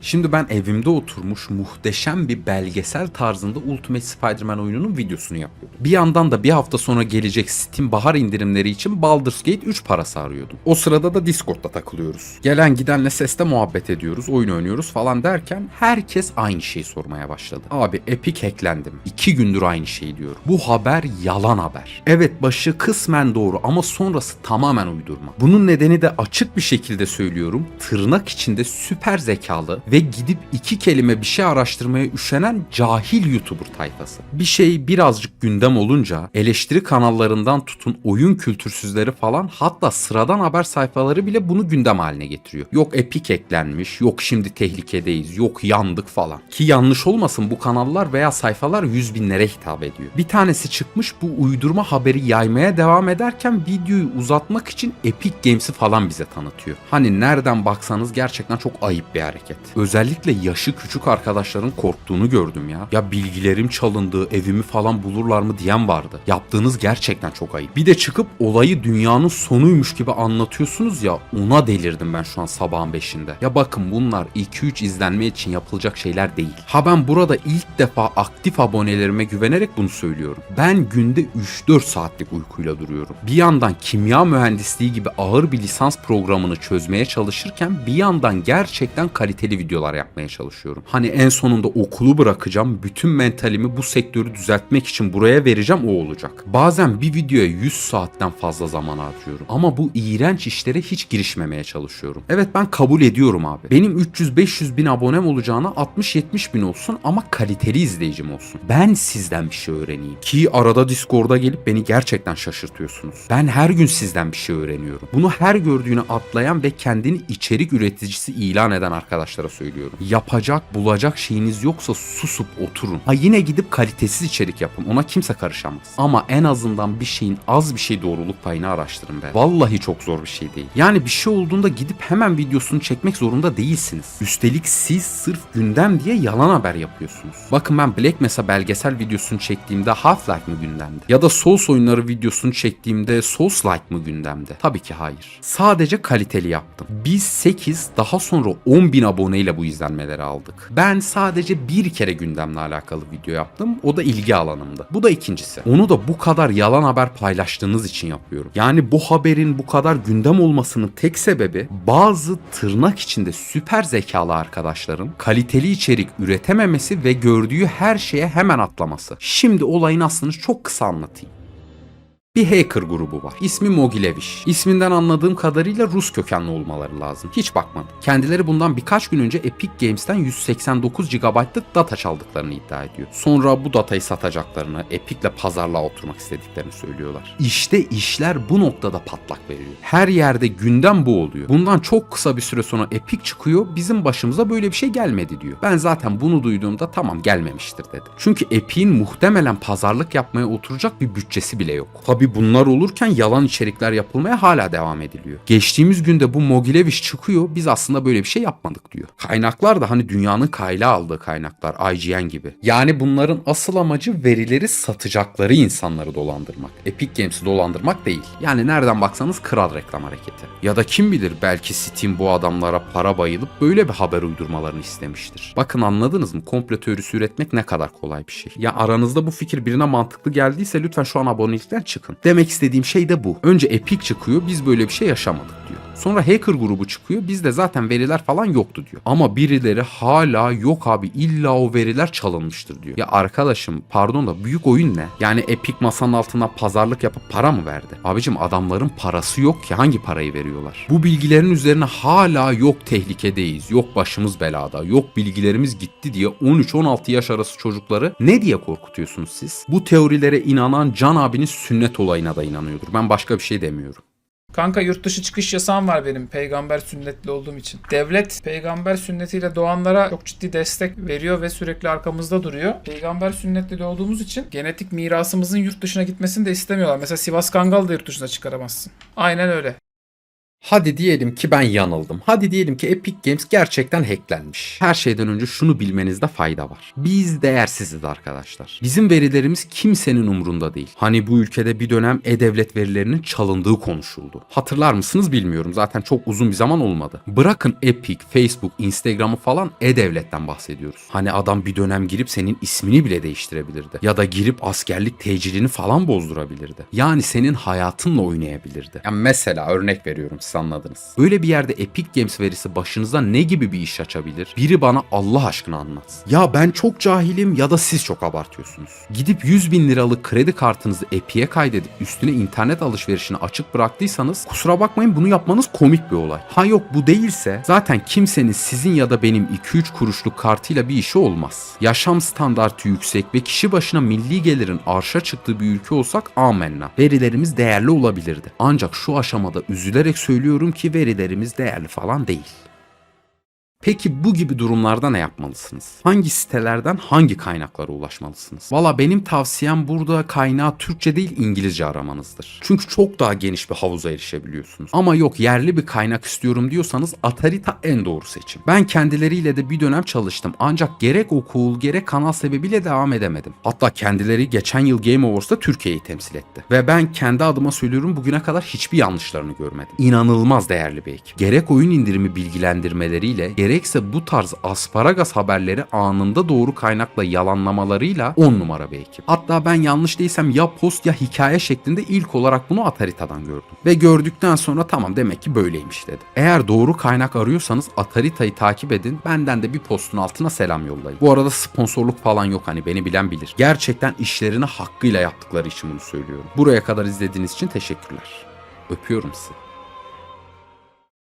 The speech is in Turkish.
Şimdi ben evimde oturmuş muhteşem bir belgesel tarzında Ultimate Spider-Man oyununun videosunu yapıyordum. Bir yandan da bir hafta sonra gelecek Steam bahar indirimleri için Baldur's Gate 3 parası arıyordum. O sırada da Discord'da takılıyoruz. Gelen gidenle seste muhabbet ediyoruz, oyun oynuyoruz falan derken herkes aynı şeyi sormaya başladı. Abi Epic hacklendim. İki gündür aynı şeyi diyorum. Bu haber yalan haber. Evet başı kısmen doğru ama sonrası tamamen uydurma. Bunun nedeni de açık bir şekilde söylüyorum. Tırnak içinde süper zekalı ve gidip iki kelime bir şey araştırmaya üşenen cahil YouTuber tayfası. Bir şey birazcık gündem olunca eleştiri kanallarından tutun oyun kültürsüzleri falan hatta sıradan haber sayfaları bile bunu gündem haline getiriyor. Yok Epic eklenmiş, yok şimdi tehlikedeyiz, yok yandık falan. Ki yanlış olmasın bu kanallar veya sayfalar yüz binlere hitap ediyor. Bir tanesi çıkmış bu uydurma haberi yaymaya devam ederken videoyu uzatmak için Epic Games'i falan bize tanıtıyor. Hani nereden baksanız gerçekten çok ayıp bir hareket. Özellikle yaşı küçük arkadaşların korktuğunu gördüm ya. Ya bilgilerim çalındı, evimi falan bulurlar mı diyen vardı. Yaptığınız gerçekten çok ayıp. Bir de çıkıp olayı dünyanın sonuymuş gibi anlatıyorsunuz ya ona delirdim ben şu an sabahın 5'inde. Ya bakın bunlar 2-3 izlenme için yapılacak şeyler değil. Ha ben burada ilk defa aktif abonelerime güvenerek bunu söylüyorum. Ben günde 3-4 saatlik uykuyla duruyorum. Bir yandan kimya mühendisliği gibi ağır bir lisans programını çözmeye çalışırken bir yandan gerçekten kaliteli videolar yapmaya çalışıyorum. Hani en sonunda okulu bırakacağım, bütün mentalimi bu sektörü düzeltmek için buraya vereceğim o olacak. Bazen bir videoya 100 saatten fazla zaman harcıyorum. Ama bu iğrenç işlere hiç girişmemeye çalışıyorum. Evet ben kabul ediyorum abi. Benim 300-500 bin abonem olacağına 60-70 bin olsun ama kaliteli izleyicim olsun. Ben sizden bir şey öğreneyim. Ki arada Discord'a gelip beni gerçekten şaşırtıyorsunuz. Ben her gün sizden bir şey öğreniyorum. Bunu her gördüğünü atlayan ve kendini içerik üreticisi ilan eden arkadaşlara söylüyorum. Yapacak, bulacak şeyiniz yoksa susup oturun. Ha yine gidip kalitesiz içerik yapın. Ona kimse karışamaz. Ama en azından bir şeyin az bir şey doğruluk payını araştırın be. Vallahi çok zor bir şey değil. Yani bir şey olduğunda gidip hemen videosunu çekmek zorunda değilsiniz. Üstelik siz sırf gündem diye yalan haber yapıyorsunuz. Bakın ben Black Mesa belgesel videosunu çektiğimde Half-Life mı gündemde? Ya da Souls oyunları videosunu çektiğimde Souls-like mı gündemde? Tabii ki hayır. Sadece kaliteli yaptım. Biz 8 daha sonra 10 bin aboneyle bu izlenmeleri aldık. Ben sadece bir kere gündemle alakalı video yaptım. O da ilgi alanımdı. Bu da ikincisi. Onu da bu kadar yalan haber paylaştığınız için yapıyorum. Yani bu haberin bu kadar gündem olmasının tek sebebi bazı tırnak içinde süper zekalı arkadaşların kaliteli içerik üretememesi ve gördüğü her şeye hemen atlaması. Şimdi olayın aslını çok kısa anlatayım. Bir hacker grubu var. İsmi Mogileviş. İsminden anladığım kadarıyla Rus kökenli olmaları lazım. Hiç bakmadım. Kendileri bundan birkaç gün önce Epic Games'ten 189 GB'lık data çaldıklarını iddia ediyor. Sonra bu datayı satacaklarını, Epic'le pazarlığa oturmak istediklerini söylüyorlar. İşte işler bu noktada patlak veriyor. Her yerde gündem bu oluyor. Bundan çok kısa bir süre sonra Epic çıkıyor. Bizim başımıza böyle bir şey gelmedi diyor. Ben zaten bunu duyduğumda tamam gelmemiştir dedim. Çünkü Epic'in muhtemelen pazarlık yapmaya oturacak bir bütçesi bile yok. Tabi bunlar olurken yalan içerikler yapılmaya hala devam ediliyor. Geçtiğimiz günde bu Mogileviş çıkıyor. Biz aslında böyle bir şey yapmadık diyor. Kaynaklar da hani dünyanın kayla aldığı kaynaklar. IGN gibi. Yani bunların asıl amacı verileri satacakları insanları dolandırmak. Epic Games'i dolandırmak değil. Yani nereden baksanız kral reklam hareketi. Ya da kim bilir belki Steam bu adamlara para bayılıp böyle bir haber uydurmalarını istemiştir. Bakın anladınız mı? Komplo teorisi üretmek ne kadar kolay bir şey. Ya aranızda bu fikir birine mantıklı geldiyse lütfen şu an abonelikten çıkın. Demek istediğim şey de bu. Önce Epic çıkıyor biz böyle bir şey yaşamadık diyor. Sonra hacker grubu çıkıyor. Bizde zaten veriler falan yoktu diyor. Ama birileri hala yok abi illa o veriler çalınmıştır diyor. Ya arkadaşım pardon da büyük oyun ne? Yani Epic masanın altına pazarlık yapıp para mı verdi? Abicim adamların parası yok ki hangi parayı veriyorlar? Bu bilgilerin üzerine hala yok tehlikedeyiz, yok başımız belada, yok bilgilerimiz gitti diye 13-16 yaş arası çocukları ne diye korkutuyorsunuz siz? Bu teorilere inanan Can abiniz sünnet olayına da inanıyordur. Ben başka bir şey demiyorum. Kanka yurt dışı çıkış yasağım var benim peygamber sünnetli olduğum için. Devlet peygamber sünnetiyle doğanlara çok ciddi destek veriyor ve sürekli arkamızda duruyor. Peygamber sünnetli doğduğumuz için genetik mirasımızın yurt dışına gitmesini de istemiyorlar. Mesela Sivas Kangal da yurt dışına çıkaramazsın. Aynen öyle. Hadi diyelim ki ben yanıldım. Hadi diyelim ki Epic Games gerçekten hacklenmiş. Her şeyden önce şunu bilmenizde fayda var. Biz değersiziz arkadaşlar. Bizim verilerimiz kimsenin umrunda değil. Hani bu ülkede bir dönem e-devlet verilerinin çalındığı konuşuldu. Hatırlar mısınız bilmiyorum. Zaten çok uzun bir zaman olmadı. Bırakın Epic, Facebook, Instagram'ı falan e-devletten bahsediyoruz. Hani adam bir dönem girip senin ismini bile değiştirebilirdi. Ya da girip askerlik tecilini falan bozdurabilirdi. Yani senin hayatınla oynayabilirdi. Yani mesela örnek veriyorum siz anladınız. Böyle bir yerde Epic Games verisi başınıza ne gibi bir iş açabilir? Biri bana Allah aşkına anlatsın. Ya ben çok cahilim ya da siz çok abartıyorsunuz. Gidip 100 bin liralık kredi kartınızı Epic'e kaydedip üstüne internet alışverişini açık bıraktıysanız kusura bakmayın bunu yapmanız komik bir olay. Ha yok bu değilse zaten kimsenin sizin ya da benim 2-3 kuruşluk kartıyla bir işi olmaz. Yaşam standartı yüksek ve kişi başına milli gelirin arşa çıktığı bir ülke olsak amenna. Verilerimiz değerli olabilirdi. Ancak şu aşamada üzülerek söylüyorum ki verilerimiz değerli falan değil. Peki bu gibi durumlarda ne yapmalısınız? Hangi sitelerden hangi kaynaklara ulaşmalısınız? Valla benim tavsiyem burada kaynağı Türkçe değil İngilizce aramanızdır. Çünkü çok daha geniş bir havuza erişebiliyorsunuz. Ama yok yerli bir kaynak istiyorum diyorsanız Atarita en doğru seçim. Ben kendileriyle de bir dönem çalıştım ancak gerek okul gerek kanal sebebiyle devam edemedim. Hatta kendileri geçen yıl Game Awards'ta Türkiye'yi temsil etti. Ve ben kendi adıma söylüyorum bugüne kadar hiçbir yanlışlarını görmedim. İnanılmaz değerli bir ekip. Gerek oyun indirimi bilgilendirmeleriyle gerekse bu tarz asparagas haberleri anında doğru kaynakla yalanlamalarıyla 10 numara bir ekip. Hatta ben yanlış değilsem ya post ya hikaye şeklinde ilk olarak bunu Atarita'dan gördüm. Ve gördükten sonra tamam demek ki böyleymiş dedi. Eğer doğru kaynak arıyorsanız Atarita'yı takip edin. Benden de bir postun altına selam yollayın. Bu arada sponsorluk falan yok hani beni bilen bilir. Gerçekten işlerini hakkıyla yaptıkları için bunu söylüyorum. Buraya kadar izlediğiniz için teşekkürler. Öpüyorum sizi.